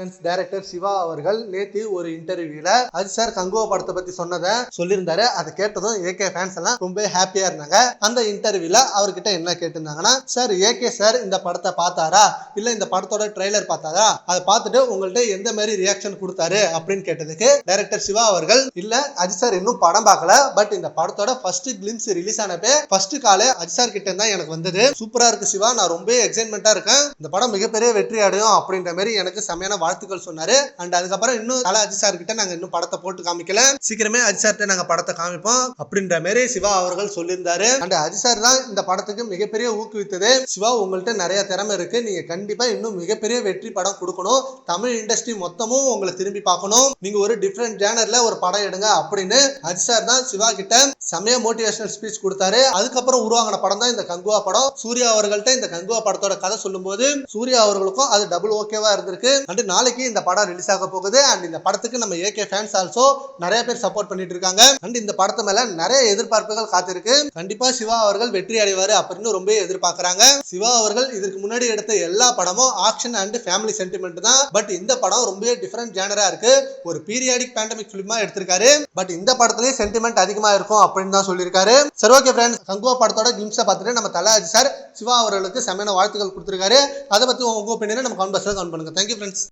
Friends director Siva அவர்கள் நேத்து ஒரு இன்டர்வியூல அஜித் சார் கங்கோ படத்தை பத்தி சொன்னதை சொல்லியிருந்தாரு. அதை கேட்டதும் ஏகே ஃபேன்ஸ் எல்லாம் ரொம்ப ஹாப்பியா இருந்தாங்க. அந்த இன்டர்வியூல அவர்கிட்ட என்ன கேட்டிருந்தாங்கன்னா சார் ஏகே சார் இந்த படத்தை பார்த்தாரா? இல்ல இந்த படத்தோட ட்ரெய்லர் பார்த்தாரா? அதை பார்த்துட்டு உங்கள்ட்ட எந்த மாதிரி ரியாக்ஷன் கொடுத்தாரு? அப்படின்னு கேட்டதுக்கு டைரக்டர் சிவா அவர்கள் இல்ல அஜித் சார் இன்னும் படம் பார்க்கல. பட் இந்த படத்தோட ஃபர்ஸ்ட் கிளிம்ஸ் ரிலீஸ் ஆனப்பே ஃபர்ஸ்ட் காலே அஜித் சார் கிட்ட தான் எனக்கு வந்தது. சூப்பரா இருக்கு சிவா. நான் ரொம்ப எக்ஸைட்மெண்டா இருக்கேன். இந்த படம் மிகப்பெரிய வெற்றி அடையும். அப்படின்ற மாதிரி எனக்கு செமையான வாழ்த்துக்கள் சொன்னாரு. அண்ட் அதுக்கப்புறம் இன்னும் தல அஜித் சார் கிட்ட நாங்க இன்னும் படத்தை போட்டு காமிக்கல. சீக்கிரமே அஜித் சார்கிட்ட நாங்க படத்தை காமிப்போம் அப்படின்ற மாதிரி சிவா அவர்கள் சொல்லியிருந்தாரு. அண்ட் அஜித் சார் தான் இந்த படத்துக்கு மிகப்பெரிய ஊக்குவித்தது. சிவா உங்கள்கிட்ட நிறைய திறமை இருக்கு. நீங்க கண்டிப்பா இன்னும் மிகப்பெரிய வெற்றி படம் கொடுக்கணும். தமிழ் இண்டஸ்ட்ரி மொத்தமும் உங்களை திரும்பி பார்க்கணும். நீங்க ஒரு டிஃப்ரெண்ட் ஜேனர்ல ஒரு படம் எடுங்க அப்படின்னு அஜித் சார் தான் சிவா கிட்ட செமைய மோட்டிவேஷனல் ஸ்பீச் கொடுத்தாரு. அதுக்கப்புறம் உருவாங்கின படம் தான் இந்த கங்குவா படம். சூர்யா அவர்கள்ட்ட இந்த கங்குவா படத்தோட கதை சொல்லும்போது சூர்யா அவர்களுக்கும் அது டபுள் ஓகேவா இருந்திருக்கு. அண்ட் நாளைக்கு இந்த படம் ரிலீஸ் ஆக போகுது. அண்ட் இந்த படத்துக்கு நம்ம ஏகே ஃபேன்ஸ் ஆல்சோ நிறைய பேர் சப்போர்ட் பண்ணிட்டு இருக்காங்க. அண்ட் இந்த படத்து மேல நிறைய எதிர்பார்ப்புகள் காத்திருக்கு. கண்டிப்பா சிவா அவர்கள் வெற்றி அடைவாரு அப்படின்னு ரொம்ப எதிர்பார்க்கறாங்க. சிவா அவர்கள் இதுக்கு முன்னாடி எடுத்த எல்லா படமும் ஆக்ஷன் அண்ட் ஃபேமிலி சென்டிமெண்ட் தான். பட் இந்த படம் ரொம்ப டிஃப்ரெண்ட் ஜேனரா இருக்கு. ஒரு பீரியாடிக் பேண்டமிக் பிலிமா எடுத்திருக்காரு. பட் இந்த படத்துலயும் சென்டிமெண்ட் அதிகமா இருக்கும் அப்படின்னு தான் சொல்லியிருக்காரு. சரி ஓகே ஃப்ரெண்ட்ஸ் கங்குவா படத்தோட கிம்ஸை பார்த்துட்டு நம்ம தலாஜி சார் சிவா அவர்களுக்கு செமையான வாழ்த்துக்கள் கொடுத்துருக்காரு. அதை பத்தி உங்க ஒப்பீனியனை நம்ம கமெண்ட் பாக்ஸ்ல கமெண்ட் பண்ணுங்க. Thank you friends